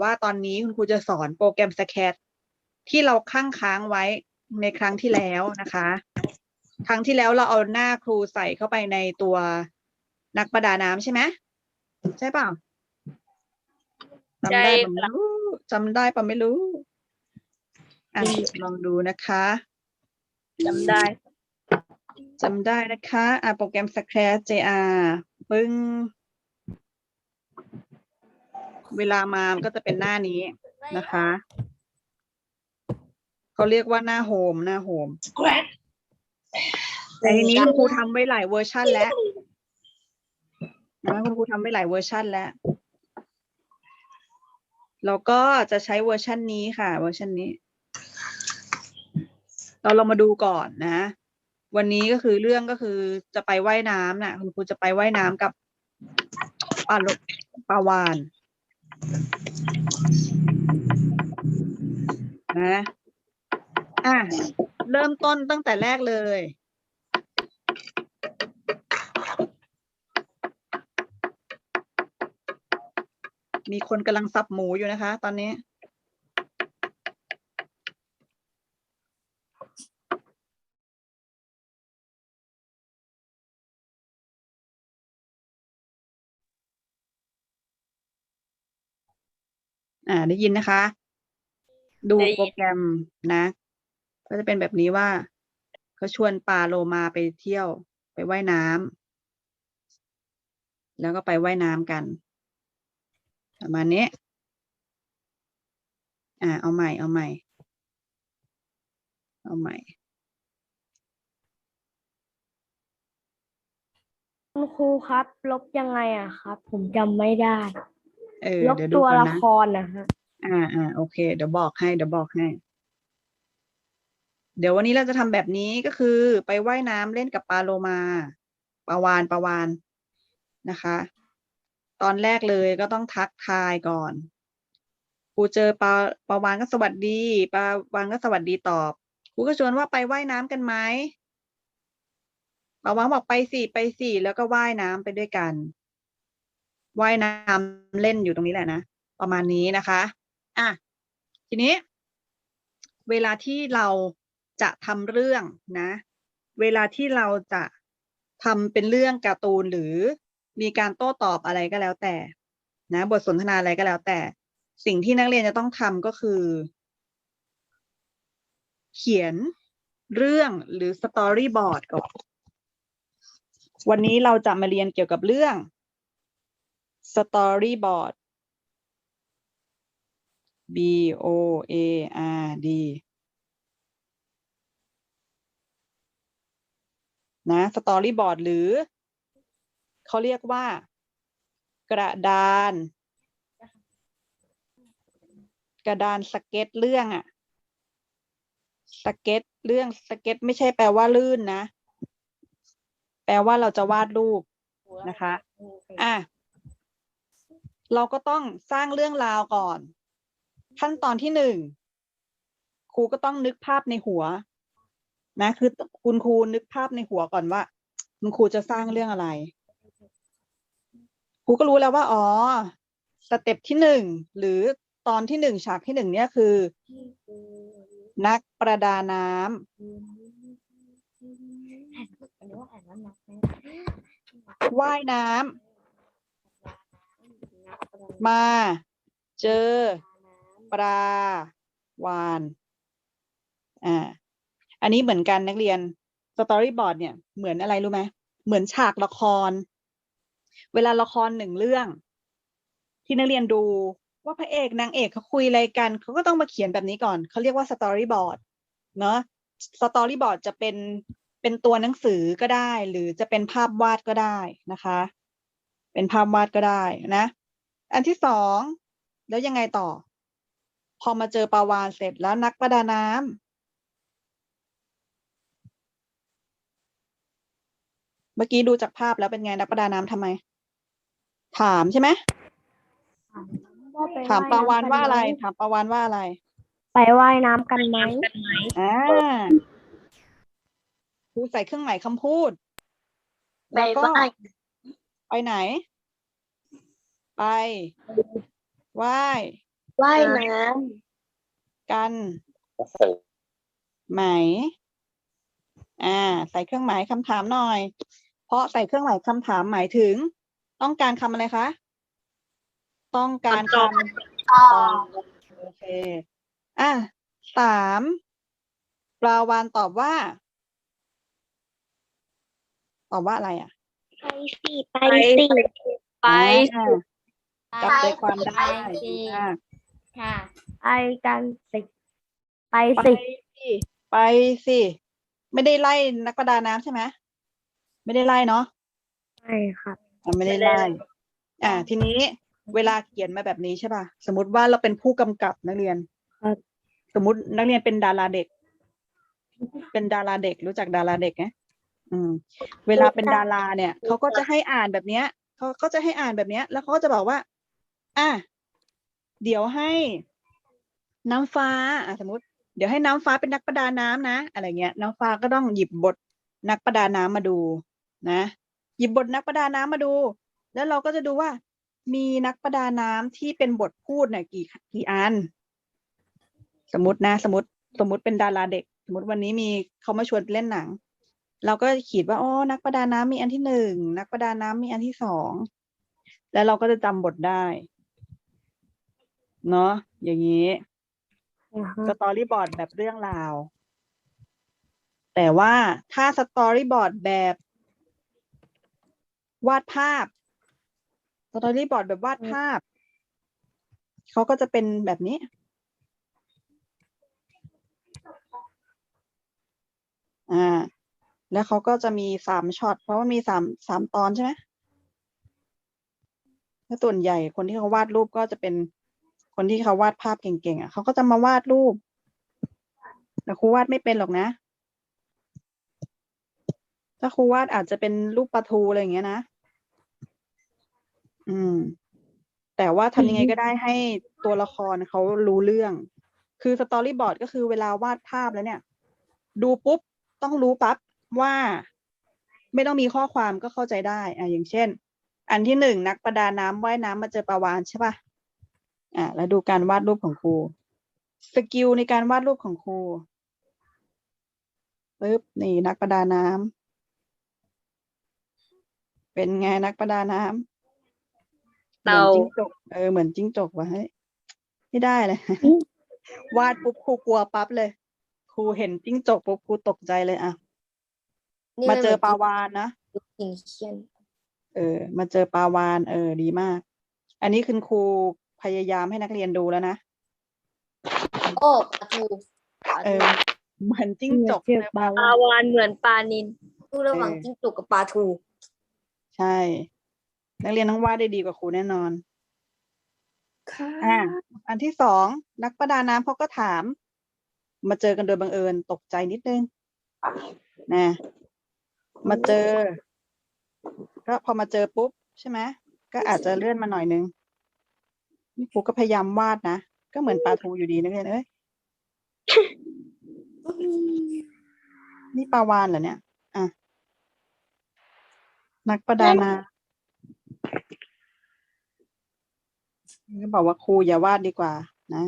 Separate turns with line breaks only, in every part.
ว่าตอนนี้คุณครูจะสอนโปรแกรมสแคทที่เราค้างค้างไว้ในครั้งที่แล้วนะคะ ครั้งที่แล้วเราเอาหน้าครูใส่เข้าไปในตัวนักประดาน้ำใช่ไหมใช่เปล่าจำได้ปะไม่รู้จำได้ปะไม่รู้อะลองดูนะคะ
จำได้
จำได้นะคะอะโปรแกรม Scratch JR ปึ้ง เวลามามันก็จะเป็นหน้านี้นะคะเขาเรียกว่าหน้าโฮมหน้าโฮม
Scratch
แต่ทีนี้คุณครูทำไว้หลายเวอร์ชันแล้วนะคุณครูทำไว้หลายเวอร์ชันแล้วแล้วก็จะใช้เวอร์ชันนี้ค่ะ เวอร์ชันนี้ เราลองมาดูก่อนนะ วันนี้ก็คือเรื่องก็คือจะไปว่ายน้ำน่ะ คุณครูจะไปว่ายน้ำกับปลาลกปลาวาน นะอะเริ่มต้นตั้งแต่แรกเลย มีคนกำลังสับหมูอยู่นะคะ ตอนนี้ อ่า ได้ยินนะคะ ดู
ได้ยิน
โปรแกรมนะ ก็จะเป็นแบบนี้ว่าเขาชวนปลาโลมาไปเที่ยวไปว่ายน้ำแล้วก็ไปว่ายน้ำกันประมาณนี้ อ่า เอาใหม่ เอาใหม่ เอาใหม่
คุณครูครับ ลบยังไงอะครับ ผมจำไม่ได้
เออ
ลบ
เดี๋ยวดู
ตัว
ก่อน
ละ
นะ
ครนะฮะ
อ่าอ่าโอเค เดี๋ยวบอกให้ เดี๋ยวบอกให้ เดี๋ยววันนี้เราจะทำแบบนี้ก็คือ ไปว่ายน้ำเล่นกับปลาโลมาปลาวานปลาวานนะคะ ตอนแรกเลยก็ต้องทักทายก่อนครูเจอปลาปลาวานก็สวัสดีปลาวานก็สวัสดีตอบครูก็ชวนว่าไปว่ายน้ำกันไหมปลาวานบอกไปสิไปสิแล้วก็ว่ายน้ำไปด้วยกัน ว่ายน้ำเล่นอยู่ตรงนี้แหละนะ ประมาณนี้นะคะอะทีนี้ เวลาที่เราจะทำเรื่องนะ เวลาที่เราจะทำเป็นเรื่องการ์ตูนหรือมีการโต้ตอบอะไรก็แล้วแต่ นะ บทสนทนาอะไรก็แล้วแต่ สิ่งที่นักเรียนจะต้องทำก็คือ เขียนเรื่องหรือสตอรี่บอร์ดก่อน วันนี้เราจะมาเรียนเกี่ยวกับเรื่อง storyboard B O A R D นะ storyboard หรือ เขาเรียกว่า กระดาน กระดานสเก็ตเรื่องอะสเก็ตเรื่องสเก็ต ไม่ใช่แปลว่าลื่นนะ แปลว่าเราจะวาดรูปนะคะ อะ เราก็ต้องสร้างเรื่องราวก่อน ขั้นตอนที่หนึ่งครูก็ต้องนึกภาพในหัว นะ คือคุณครูนึกภาพในหัวก่อนว่า คุณครูจะสร้างเรื่องอะไรครูก็รู้แล้วว่า อ๋อ สเต็ปที่หนึ่งหรือตอนที่หนึ่งฉากที่หนึ่งเนี่ยคือ นักประดาน้ำว่ายน้ำ มา เจอ ปลาวาน อ่า อันนี้เหมือนกันนักเรียนสตอรี่บอร์ดเนี่ยเหมือนอะไรรู้ไหมเหมือนฉากละคร เวลาละครหนึ่งเรื่อง ที่นักเรียนดูว่าพระเอกนางเอกเขาคุยอะไรกันเขาก็ต้องมาเขียนแบบนี้ก่อนเขาเรียกว่าสตอรี่บอร์ดเนาะสตอรี่บอร์ดจะเป็นเป็นตัวหนังสือก็ได้ หรือจะเป็นภาพวาดก็ได้นะคะ เป็นภาพวาดก็ได้นะ อันที่สองแล้วยังไงต่อ พอมาเจอปลาวานเสร็จแล้วนักประดาน้ำเมื่อกี้ดูจากภาพแล้วเป็นไงนักประดาน้ำทำไม ถามใช่ไหมถามปลาวานว่าอะไร ถามปลาวานว่าอะไร
ไปว่ายน้ำกันไหม
อ่าครูใส่เครื่องหมายคำพูด
ไป
แล้วก็
ว่าย
ไปไหน ไปไหว้
ว่ายน้
กัน ไหม อ่า ใส่เครื่องหมายคำถามหน่อย เพราะใส่เครื่องหมายคำถามหมายถึง ต้องการคำอะไรคะ ต้องการคำำ
ต่อ
โอเค อะสามปลาวานตอบว่า ตอบว่าอะไรอะ
ไปสิไป
ไป
สิ
ไป
อ่า จับใจความได้ดีมาก
ค่ะ ไปกันสิไป
ไป
สิ
สิไปสิ ไม่ได้ไล่นักประดาน้ำใช่ไหมไม่ได้ไล่เนาะ
ใช่ครับ
อะไม่ได้ไล่ อ่า ทีนี้เวลาเขียนมาแบบนี้ใช่ป่ะสมมติว่าเราเป็นผู้กำกับนักเรียน
ครับ
สมมตินักเรียนเป็นดาราเด็ก เป็นดาราเด็กรู้จักดาราเด็กไหมอืม เวลาเป็นดาราเนี่ยเขาก็จะให้อ่านแบบเนี้ยเขาก็จะให้อ่านแบบเนี้ย แล้วเขาก็จะบอกว่า อะเดี๋ยวให้น้ำฟ้าอะสมมติ เดี๋ยวให้น้ำฟ้าเป็นนักประดาน้ำนะ อะไรเงี้ย น้ำฟ้าก็ต้องหยิบบทนักประดาน้ำมาดู นะ หยิบบทนักประดาน้ำมาดู แล้วเราก็จะดูว่า มีนักประดาน้ำที่เป็นบทพูดเนี่ยกี่กี่อัน สมมตินะ สมมติสมมติเป็นดาราเด็ก สมมติวันนี้มีเขามาชวนเล่นหนัง เราก็ขีดว่าอ๋อนักประดาน้ำมีอันที่หนึ่งนักประดาน้ำมีอันที่สองแล้วเราก็จะจำบทได้ เนาะอย่างนี้
อ่าฮะ
สตอรี่บอร์ดแบบเรื่องราว แต่ว่าถ้าสตอรี่บอร์ดแบบวาดภาพสตอรี่บอร์ดแบบวาดภาพ เขาก็จะเป็นแบบนี้ อ่า แล้วเขาก็จะมีสามช็อต เพราะว่ามีสามสามตอนใช่ไหมแล้วส่วนใหญ่คนที่เขาวาดรูปก็จะเป็น คนที่เขาวาดภาพเก่งๆอะเขาก็จะมาวาดรูป แต่ครูวาดไม่เป็นหรอกนะ ถ้าครูวาดอาจจะเป็นรูปปลาทูอะไรอย่างเงี้ยนะ อืม แต่ว่าทำยังไงก็ได้ให้ตัวละครเขารู้เรื่อง คือสตอรี่บอร์ดก็คือเวลาวาดภาพแล้วเนี่ย ดูปุ๊บต้องรู้ปั๊บว่าไม่ต้องมีข้อความก็เข้าใจได้ อะอย่างเช่น อันที่หนึ่งนักประดาน้ำว่ายน้ำมาเจอปลาวาฬใช่ปะ อะแล้วดูการวาดรูปของครู สกิลในการวาดรูปของครูปึ๊บนี่นักประดาน้ำเป็นไงนักประดาน้ำ
เต่า
หมือนจิ้งจกเออเหมือนจิ้งจกว่ะเฮ้ยไม่ได้เลย วาดปุ๊บครูกลัวปั๊บเลย ครูเห็นจิ้งจกปุ๊บครูตกใจเลยอะมาเจอปลาวานนะ
หินเชียน
เออ มาเจอปลาวาน เออ ดีมาก อันนี้คุณครู พยายามให้นักเรียนดูแล้วนะ
โอ้ปลาทูปลา
เอ
ทู
อ เหมือนจิ้งจก
เจอ
เลย
ปลา
ปลาวานเหมือนปลานินดูระหว่าง
เออ
จิ้งจกกับปลาทู
ใช่ นักเรียนต้องวาดได้ดีกว่าครูแน่นอน
ค่ะ
อ่าอันที่สองนักประดาน้ำเขาก็ถาม มาเจอกันโดยบังเอิญตกใจนิดนึงนะมาเจอ ก็พอมาเจอปุ๊บใช่ไหมก็อาจจะเลื่อนมาหน่อยนึง นี่ครูก็พยายามวาดนะ ก็เหมือนปลาทูอยู่ดีนักเรียนเอ้ยนี่ปลาวานเหรอเนี่ย อะ นักประดาน้ำก็บอกว่าครูอย่าวาดดีกว่า นะ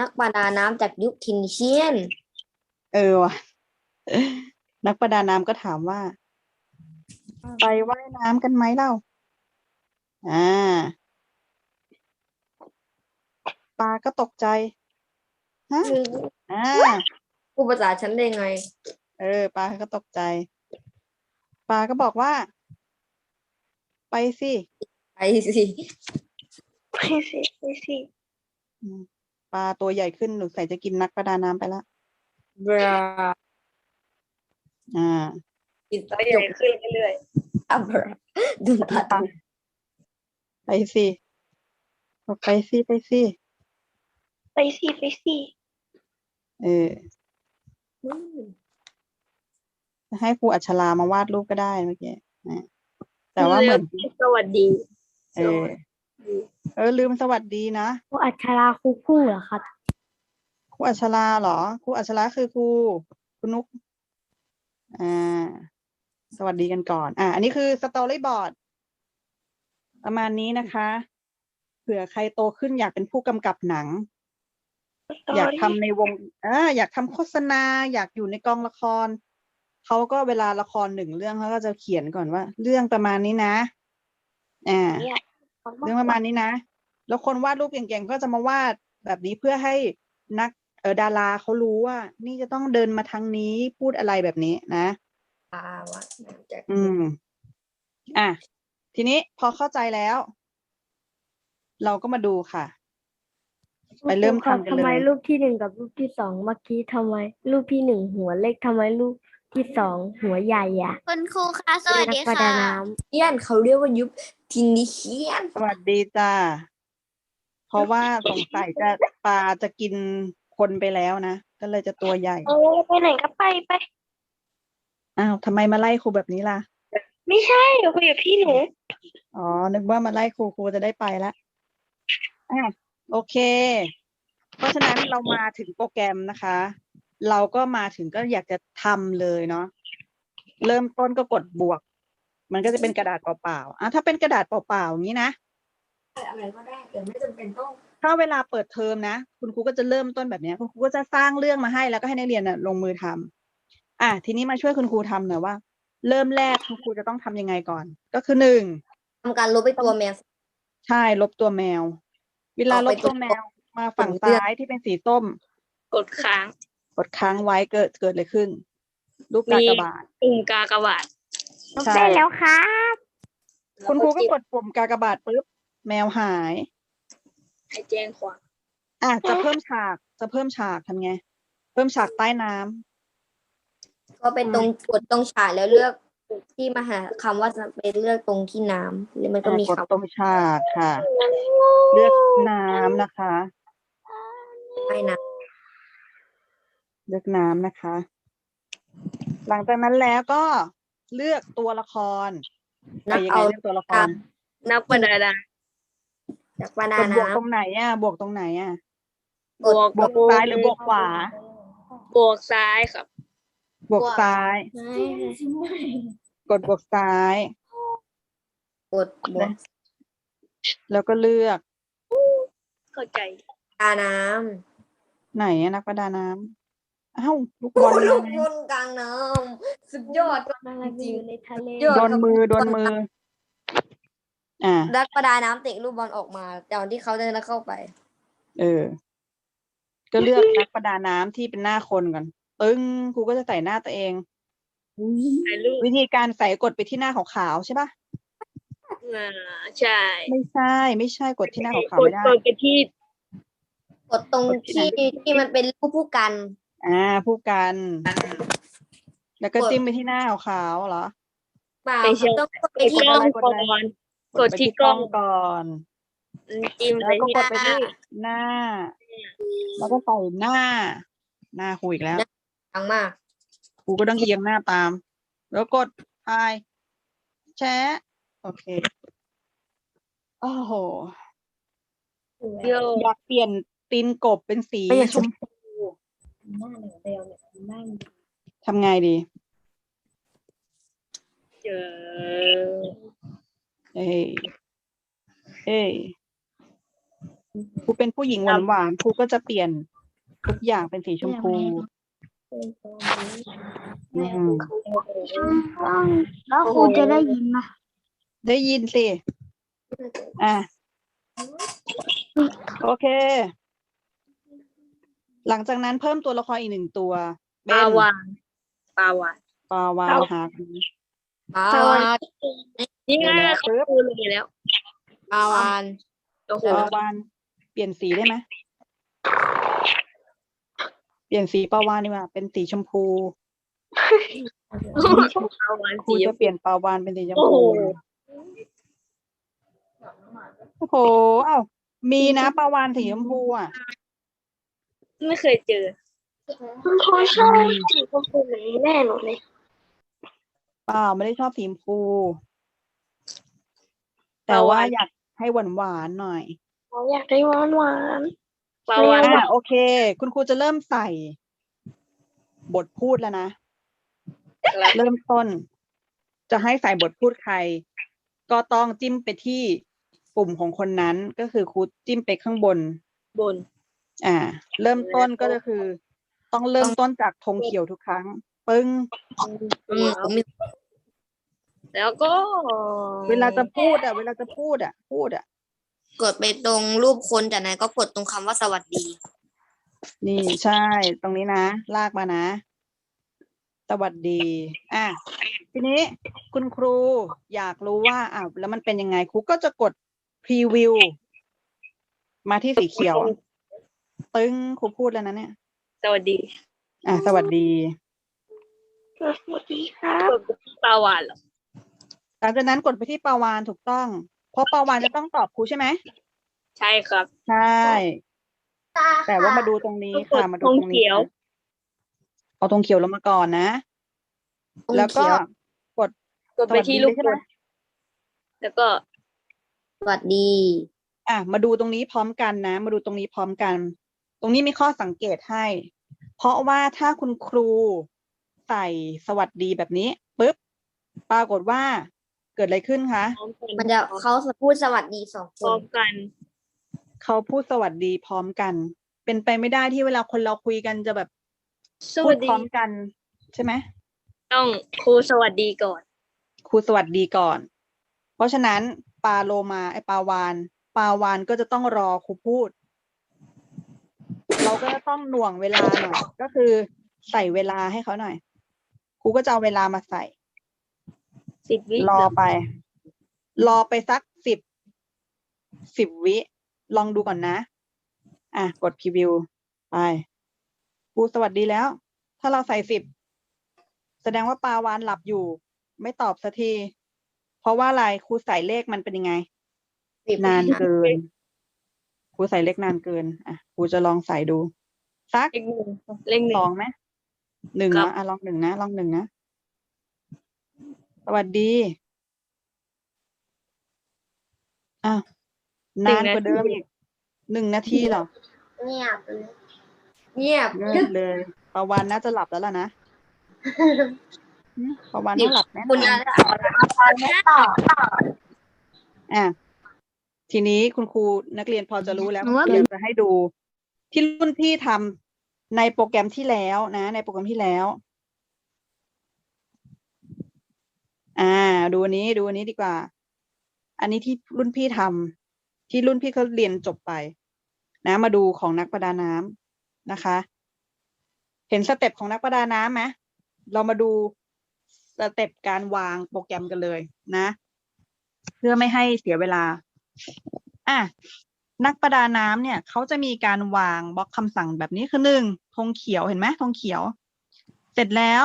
นักประดาน้ำจากยุคทินเชียน
เออว่ะนักประดาน้ำก็ถามว่า ไปว่ายน้ำกันไหมเล่า อ่า ปลาก็ตกใจฮะอ่า
ผู้ภาษาฉันได้ไง
เออ ปลาก็ตกใจ ปลาก็บอกว่า ไปสิ
ไปสิ
ไปสิไปสิ
อืมปลาตัวใหญ่ขึ้นหนูใส่จะกินนักประดาน้ำไปละ
บรา
อ่า
กินตัวใหญ่ขึ้นเรื่อยๆอะบราดูปลาทู
ไปสิบอกไปสิ ไปสิ
ไปสิไปสิ
เออ
อืม
จะให้ครูอัชรามาวาดรูปก็ได้เมื่อกี้นะแต่ว่าเหมือน
สวัสดี
เออ เออ ลืมสวัสดีนะ
ครูอัชราครูพุ่งเหรอครับ
ครูอัชราเหรอครูอัชราคือครูคุณนุกอ่า สวัสดีกันก่อน อ่าอันนี้คือสตอรี่บอร์ดประมาณนี้นะคะผื่อใครโตขึ้นอยากเป็นผู้กำกับหนัง อยากทำในวงอ่าอยากทำโฆษณา อยากอยู่ในกองละคร เขาก็เวลาละครหนึ่งเรื่องเขาก็จะเขียนก่อนว่า เรื่องประมาณนี้นะ อ่า เรื่องประมาณนี้นะ แล้วคนวาดรูปเก่งๆก็จะมาวาดแบบนี้เพื่อให้นักเออดาราเขารู้ว่า นี่จะต้องเดินมาทางนี้พูดอะไรแบบนี้นะ
ปาวัดน้ำจาก
อืม อะทีนี้พอเข้าใจแล้ว เราก็มาดูค่ะ ไปเริ่ม
ครูครับ
ทำกัน
ทำ
เล
ไม
ย
รูปที่หนึ่งกับรูปที่สองเมื่อกี้ทำไม รูปที่หนึ่งหัวเล็กทำไมรูปที่สองหัวใหญ่อะ
คุณครูคะสวัสดี
นักประดา
ค่ะ
น้
เฮียนเขาเรียกว่ายุบทินิเฮียน
สวัสดีจ้าเพราะว่าสงสัยจะปลาจะกินคนไปแล้วนะก็เลยจะตัวใหญ่
เออไปไหนก็ไปไป
อ้าวทำไมมาไล่ครูแบบนี้ล่ะ
ไม่ใช่เดี๋ยวคุยกับพี่หนู
อ๋อนึกว่ามาไล่ครูครูจะได้ไปแล้วอะ โอเค เพราะฉะนั้นเรามาถึงโปรแกรมนะคะ เราก็มาถึงก็อยากจะทำเลยเนาะ เริ่มต้นก็กดบวก มันก็จะเป็นกระดาษเปล่าๆอะถ้าเป็นกระดาษเปล่าๆอย่างนี้นะ
อะไรก็ได้แต่ไม่จำเป็นต้อง
ถ้าเวลาเปิดเทอมนะ คุณครูก็จะเริ่มต้นแบบเนี้ยคุณครูก็จะสร้างเรื่องมาให้แล้วก็ให้นักเรียนน่ะลงมือทำอะทีนี้มาช่วยคุณครูทำหน่อยว่า เริ่มแรกคุณครูจะต้องทำยังไงก่อน ก็คือหนึ่ง
ทำการลบไปตัวแมว
ใช่ลบตัวแมว เวลา
เอา
ล
ไป
บตัว
ตรง
แมวมาฝั่ง
ตรงเลือก
ซ้ายที่เป็นสีส้ม
กดค้าง
กดค้างไว้เกิดเกิดอะไรขึ้น รูปกากบาท
ปุ่มกากบาท
ใช่
ได้แล้วครับ
คุณครูก็กดปุ่มกากบาทปุ๊บแมวหาย
ให้แจ้งความ
อะจะเพิ่มฉากจะเพิ่มฉากทำไง เพิ่มฉากใต้น้ำ
ก็ไปตรงกดตรงฉากแล้วเลือก ที่มาหาคำว่าจะไปเลือกตรงที่น้ำแล้วมันก็มี
กด
คำ
ตรงฉากค่ะ เลือกน้ำนะคะ
ให้น้
เลือกน้ำนะคะ หลังจากนั้นแล้วก็เลือกตัวละครำไป
นับ
ยังไง
เอา
เลือกตัวละคร
นักประดาน้
จากบานาก
ดบวก
น้
ตรงไหนอะ บวกตรงไหนอะำ
บวก
บวกซ้ายหรือบวกขวา
บวกซ้ายครับ
บวกซ้ายกดบวกซ้ายำ
กดบวก
แล้วก็เลือก
เข้าใจ
ตาน้
ไหนอะนักประดาน้ำอ้าวลูกำบอล
ลูก
ไง
บนกลางน้ำสุดยอด
อะไรไปอยู่ในทะเล
ยอ
โดนมือโดนมือ อ่า
ดักประดาน้ำเตะลูกบอลออกมาตอนที่เขาจะเข้าไป
เออ ก็เลือกนักประดาน้ำที่เป็นหน้าคนก่อน ปึ้งครูก็จะใส่หน้าตัวเอง
ถ่ายรูป
วิธีการใส่กดไปที่หน้าขาวๆใช่ปะ
อ่าใช่
ไม่ใช่ ไม่ใช่กดที่หน้าขาว
ก
ๆ
ด
ไม่ได้
กดไปที่
กดตรงที่ที่มันเป็นรูปผู้กัน
อ่า ผู้กัน แล้วก็
กด
จิ้มไปที่หน้าขาวๆเหรอ
เปล่า
ไม่ใช่
ต้องกดไป
ไป
ที่
ที่กล้อง
กด
ก่
อะไร
อน
ก
ก
ด
ด
ไป
ที่
ที่
ก
ก
ล้
ล้
อ
องงก่อน
จิ้ม
แล้
ไป
วก็
ที่
กดไปที่หน้า แล้วก็ใส่หน้า หน้าครูอีกแล้ว
ดังมาก
ครูก็ต้องเอียงหน้าตาม แล้วกดพายแชะโอเค โอ้โห
โย
อยากเปลี่ยนตีนกบเป็นสี
ไม่อยาก
ช
จะ
มพูทำไงดี
เจอ
เอ้ยเอ้ยครูเป็นผู้หญิงหวานหวานๆครูก็จะเปลี่ยนทุกอย่างเป็นสีชมพูอืม
แล้วครูจะได้ยินไหม
ได้ยินสิ อะ โอเค หลังจากนั้นเพิ่มตัวละครอีกหนึ่งตัว
ป
เป็น
ลาวานปาวาน
ปาวานหา
ปลาวาน
นี่ไง
เดี๋ยวนะ
เขาดูเลยแล้ว
ปาวาน
โอ้โห
ปาวานเปลี่ยนสีได้ไหม เปลี่ยนสีปลาวานดีกว่าเป็นสีชมพู
ปลาวาน
ครู
สี
จะเปลี่ยนปลาวานเป็นสีชม
โอ้โห
พูโอ้โหเอ้ามีนะปลาวานสีชมพูอะ
ไม่เคยเจอ
คุณครูชอบสีชมพูเหมือนแม่หนูเลย
เปล่าไม่ได้ชอบสีชมพู
ป
แต่
ลาวาฬ
ว่าอยากให้หวานหวานๆหน่อย
หนูอยากได้หวานหวาน
ปลาวาน
อะโอเค คุณครูจะเริ่มใส่ บทพูดแล้วนะ เริ่มต้น จะให้ใส่บทพูดใคร ก็ต้องจิ้มไปที่ปุ่มของคนนั้นก็คือครูจิ้มไปข้างบน
บน
อ่า เริ่มต้นก็คือ ต้องเริ่มต้นจากธงเขียวทุกครั้ง ปึ้ง
อืมผมมี
แล้วก็
เวลาจะพูดอะ เวลาจะพูดอะ พูดอะ
กดไปตรงรูปคนจากนั้นก็กดตรงคำว่าสวัสดี
นี่ใช่ตรงนี้นะ ลากมานะ สวัสดี อะ ทีนี้คุณครูอยากรู้ว่าอ้าวแล้วมันเป็นยังไงครูก็จะกดพรีวิวมาที่สีเขียว ตึ้งครูพูดแล้วนะเนี่ย
สวัสดี
อะ สวัสดี
สวัสดีครับปลาวานเหรอ
หลังจากนั้นกดไปที่ปาวานถูกต้อง เพราะปาวานจะต้องตอบครูใช่ไหม
ใช่ครับ
ใช่ แต่ว่ามาดูตรงนี้
ต้องกด
ค่ะมาดูตรง
ธงเขี
นี้
ยว
นะเอาตรงเขียวลงมาก่อนนะ
ธง
แล้วก็
เขียว
กด
กดไปที่ลูก
สวัสดี
ก
ใช่ไหม
ดแล้วก็
สวัสดี
อะ มาดูตรงนี้พร้อมกันนะ มาดูตรงนี้พร้อมกัน ตรงนี้มีข้อสังเกตให้ เพราะว่าถ้าคุณครูใส่สวัสดีแบบนี้ปุ๊บปรากฏว่าเกิดอะไรขึ้นคะ
พร้อมกัน
มันจะเขาพูดสวัสดีสองค
พร้อนมกัน
เขาพูดสวัสดีพร้อมกัน เป็นไปไม่ได้ที่เวลาคนเราคุยกันจะแบบ
ส
พู
วั
ด
สดี
พร้อมกัน ใช่ไหม
ต้องครูสวัสดีก่อน
ครูสวัสดีก่อน เพราะฉะนั้นปลาโลมาไอปลาวาน ปลาวานก็จะต้องรอครูพูด เราก็จะต้องหน่วงเวลาหน่อยก็คือใส่เวลาให้เขาหน่อยครูก็จะเอาเวลามาใส่
สิบวิ
รอไป รอไปสักสิบสิบวิ ลองดูก่อนนะ อะ กดพรีวิว ไปครูสวัสดีแล้ว ถ้าเราใส่สิบแสดงว่าปลาวานหลับอยู่ ไม่ตอบสักที เพราะว่าอะไรครูใส่เลขมันเป็นยังไง
สิบ
นานเกินครูใส่เลขนานเกิน อะครูจะลองใส่ดู สัก
เลขหนึ่งเลขหนึ่
ส
ง
องไหมหนึ่ง
ครับ
นะอะลองหนึ่งนะลองหนึ่งนะส วัสดีอ้าวนานกว่าเดิมอีกหนึ่งนาทีเหรอ
เงียบเลยเงียบ
เงียบเลยประวันน่าจะหลับแล้วล่ะนะหึประวันน่าหลับแน่น
คุณ
อ
อานจารย์ไม่ตอบ
อะทีนี้คุณครูนักเรียนพอจะรู้แล้ว
หนูว่า
เดี๋ยวจะให้ดู ที่รุ่นพี่ทำในโปรแกรมที่แล้วนะ ในโปรแกรมที่แล้ว อ่า ดูอันนี้ดูอันนี้ดีกว่า อันนี้ที่รุ่นพี่ทำที่รุ่นพี่เขาเรียนจบไป นะมาดูของนักประดาน้ำนะคะ เห็นสเต็ปของนักประดาน้ำไหมเรามาดูสเต็ปการวางโปรแกรมกันเลยนะ เพื่อไม่ให้เสียเวลา อะนักประดาน้ำเนี่ยเขาจะมีการวางบล็อกคำสั่งแบบนี้คือหนึ่งธงเขียวเห็นไหมธงเขียว เสร็จแล้ว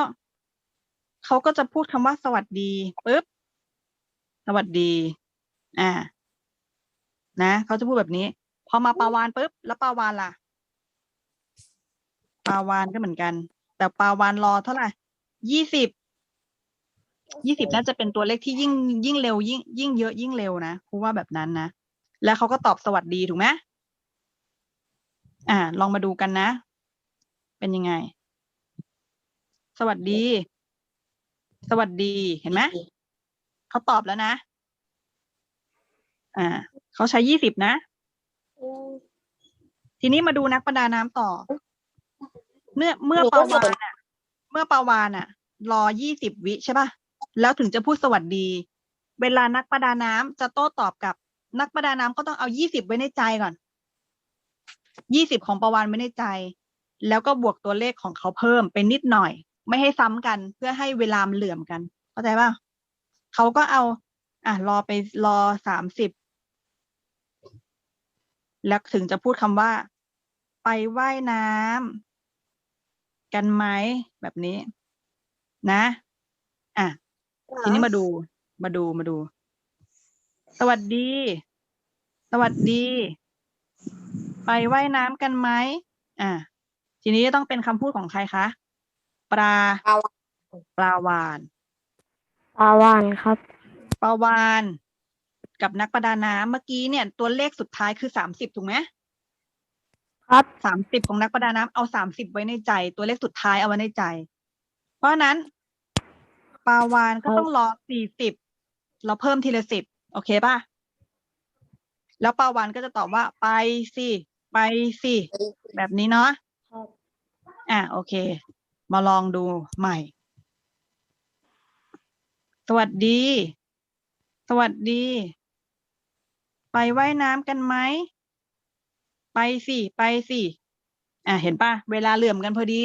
เขาก็จะพูดคำว่าสวัสดีปุ๊บสวัสดี อ่า นะเขาจะพูดแบบนี้ พอมาปาวานปุ๊บแล้วปาวานล่ะ ปาวานก็เหมือนกัน แต่ปาวานรอเท่าไหร่ยี่สิบยี่สิบน่าจะเป็นตัวเลขที่ยิ่งยิ่งเร็ว ยิ่งยิ่งเยอะยิ่งเร็วนะครูว่าแบบนั้นนะแล้วเขาก็ตอบสวัสดีถูกไหมอ่า ลองมาดูกันนะ เป็นยังไง สวัสดี สวัสดีเห็นไหมเขาตอบแล้วนะ อ่าเขาใช้ยี่สิบนะ ทีนี้มาดูนักประดาน้ำต่อ เมื่อเมื่อปาวา
น
อะ เมื่อปาวานอะ รอยี่สิบวิใช่ป่ะ แล้วถึงจะพูดสวัสดี เวลานักประดาน้ำจะโต้ตอบกับนักประดาน้ำก็ต้องเอายี่สิบไว้ในใจก่อน ยี่สิบของปาวานไว้ในใจ แล้วก็บวกตัวเลขของเขาเพิ่มเป็นนิดหน่อย ไม่ให้ซ้ำกันเพื่อให้เวลามันเหลื่อมกัน เข้าใจป่ะเขาก็เอา อะรอไปรอสามสิบแล้วถึงจะพูดคำว่า ไปว่ายน้ำกันไหมแบบนี้ นะ อะ ทีนี้มาดู มาดูมาดู สวัสดี สวัสดี ไปว่ายน้ำกันไหมอะ ทีนี้ต้องเป็นคำพูดของใครคะ ปลา
ปลาวาฬ
ปลาวาน
ปลาวานครับ
ปลาวาน กับนักประดาน้ำเมื่อกี้เนี่ย ตัวเลขสุดท้ายคือสามสิบถูกไหม
ครับ
สามสิบของนักประดาน้ำเอาสามสิบไว้ในใจ ตัวเลขสุดท้ายเอาไว้ในใจ เพราะฉะนั้นปลาวานก็ต้องรอสี่สิบเราเพิ่มทีละสิบโอเคป่ะ แล้วปาวานก็จะตอบว่าไปสิ ไปสิ แบบนี้เนาะ
ครับ
อะโอเค มาลองดูใหม่ สวัสดี สวัสดี ไปไว่ายน้ำกันไหม ไปสิ ไปสิ อะ เห็นปะเวลาเหลื่อมกันพอดี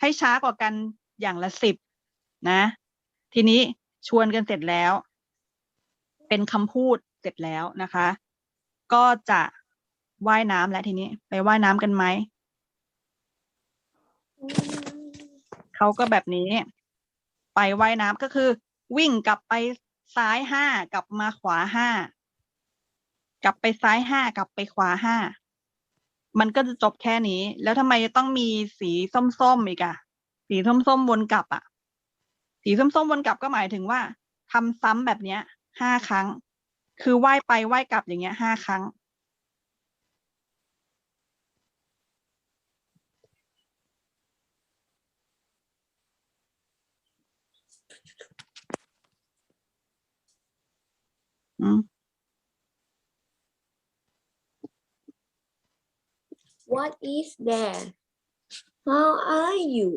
ให้ช้ากว่ากันอย่างละสิบนะ ทีนี้ชวนกันเสร็จแล้ว เป็นคำพูดเสร็จแล้วนะคะ ก็จะว่ายน้ำแล้วทีนี้ ไปว่ายน้ำกันไหม เขาก็แบบนี้ ไปว่ายน้ำก็คือ วิ่งกลับไปซ้ายห้ากลับมาขวาห้ากลับไปซ้ายห้ากลับไปขวาห้ามันก็จะจบแค่นี้ แล้วทำไมต้องมีสีส้มๆอีกอะสีส้มๆวนกลับอะสีส้มๆวนกลับก็หมายถึงว่าทำซ้ำแบบเนี้ยห้าครั้ง คือว่ายไปว่ายกลับอย่างเงี้ยห้าครั้ง
What is there How are you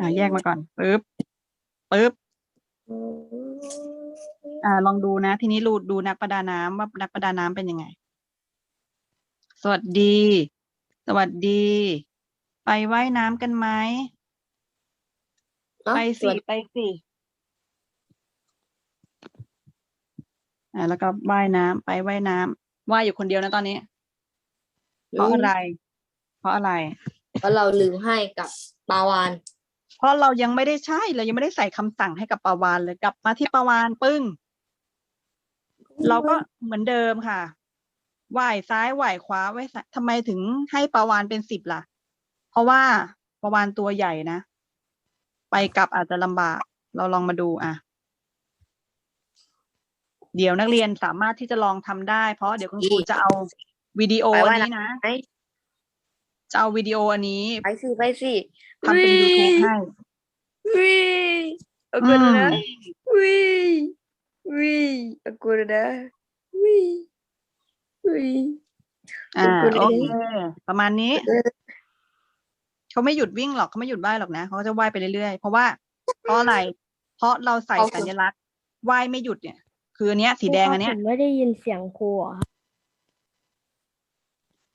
อ่าแยกมาก่อนปึ๊บปึ๊บอ่าลองดูนะ ทีนี้รูดูนักประดาน้ำว่านักประดาน้ำเป็นยังไง สวัสดี สวัสดี ไปว่ายน้ำกันไหม
เอ้า
ไป
ส
สิ
วัสดี
ไปสิ อ่าแล้วก็ว่ายน้ำไปว่ายน้ำว่ายอยู่คนเดียวนะตอนนี้ เพราะอะไร เพราะอะไร
เพราะเราลืมให้กับปาวาน
เพราะเรายังไม่ได้ใช่เรายังไม่ได้ใส่คำสั่งให้กับปาวานเลยกลับมาที่ปาวานปึ้ง เราก็เหมือนเดิมค่ะว่ายซ้ายว่ายขวาว่ายซ้ายทำไมถึงให้ปาวานเป็นสิบล่ะ เพราะว่าปาวานตัวใหญ่นะ ไปกลับอาจจะลำบาก เราลองมาดูอะ เดี๋ยวนักเรียนสามารถที่จะลองทำได้ เพราะเดี๋ยวคุณครูจะเอาวิดีโอ
ไป
อั
ว่านย
นี้นะ
ไป
จะเอาวิดีโออันนี้
ไปสิไปสิ
ทำเป็นยูทูบให้
วิเอากูนะวิวิเอากูนะวิวิ
อ่า
ขอบคุณ
โอ
เอง
เคประมาณนี้ เขาไม่หยุดวิ่งหรอกเขาไม่หยุดว่ายหรอกนะเขาก็จะว่ายไปเรื่อยๆ เพราะว่าเพราะอะไร เพราะเราใส่สัญลักษณ์ว่ายไม่หยุดเนี่ย คืออันเนี้ย สีแดงอันเนี้ย
ผมไม่ได้ยินเสียงครูอะครับ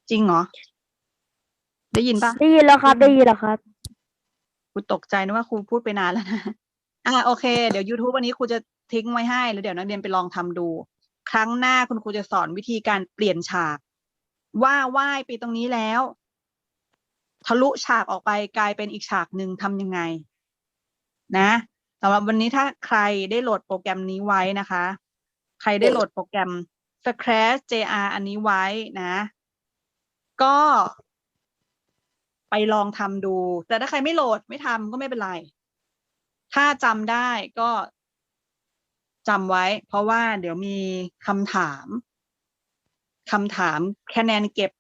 จริงเหรอ ได้ยินปะ
ได้ยินแล้วครับ ได้ยินแล้วครับ
กูตกใจนึกว่าครูพูดไปนานแล้วนะ อ่าโอเค เดี๋ยว YouTube วันนี้ครูจะทิ้งไว้ให้ แล้วเดี๋ยวนักเรียนไปลองทำดู ครั้งหน้าคุณครูจะสอนวิธีการเปลี่ยนฉาก ว่าว่ายไปตรงนี้แล้ว ทะลุฉากออกไปกลายเป็นอีกฉากหนึ่งทำยังไง นะสำหรับวันนี้ถ้าใครได้โหลดโปรแกรมนี้ไว้นะคะ ใครได้โหลดโปรแกรม Scratch JR อันนี้ไว้นะ ก็ไปลองทำดู แต่ถ้าใครไม่โหลดไม่ทำก็ไม่เป็นไร ถ้าจำได้ก็จำไว้ เพราะว่าเดี๋ยวมีคำถามคำถามคะแนนเก็บ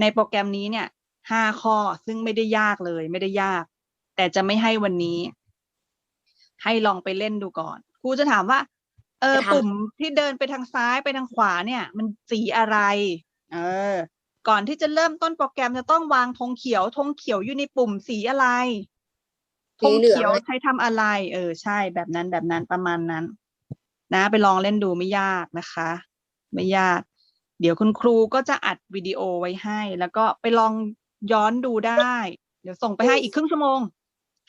ในโปรแกรมนี้เนี่ยห้าข้อซึ่งไม่ได้ยากเลย ไม่ได้ยาก แต่จะไม่ให้วันนี้ ให้ลองไปเล่นดูก่อนครูจะถามว่า เออ
จะทำ
ปุ่มที่เดินไปทางซ้ายไปทางขวาเนี่ย มันสีอะไร เออ ก่อนที่จะเริ่มต้นโปรแกรมจะต้องวางธงเขียวธงเขียวอยู่ในปุ่มสีอะไรธ
สี
ง
เหลือง
เขียว
ไหม
ใช้ทำอะไร เออ ใช่แบบนั้นแบบนั้นประมาณนั้น นะ ไปลองเล่นดูไม่ยากนะคะ ไม่ยาก เดี๋ยวคุณครูก็จะอัดวิดีโอไว้ให้ แล้วก็ไปลองย้อนดูได้ เดี๋ยวส่งไปให้อีกครึ่งชั่วโมง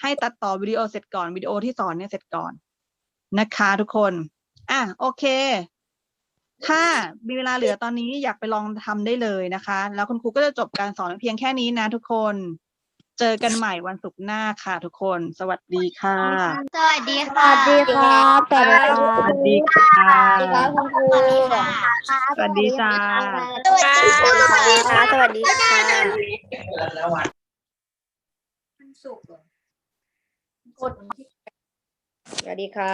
ให้ตัดต่อวิดีโอเสร็จก่อนวิดีโอที่สอนเนี่ยเสร็จก่อนนะคะทุกคน อะโอเค ถ้ามีเวลาเหลือตอนนี้อยากไปลองทำได้เลยนะคะ แล้วคุณครูก็จะจบการสอนเพียงแค่นี้นะทุกคน เจอกันใหม่วันศุกร์หน้าค่ะทุกคน สวัสดีค่ะ
สวัสดี
ส
ค่ะ
วัสดีครับสวัสดีค
ส
รับ
วัสดีค่ะ
สวัสดีครับคุณครู
สวัสดีจ้า
สวัสดีค่ะ
สวัสดีค่ะสวัสดีค่ะ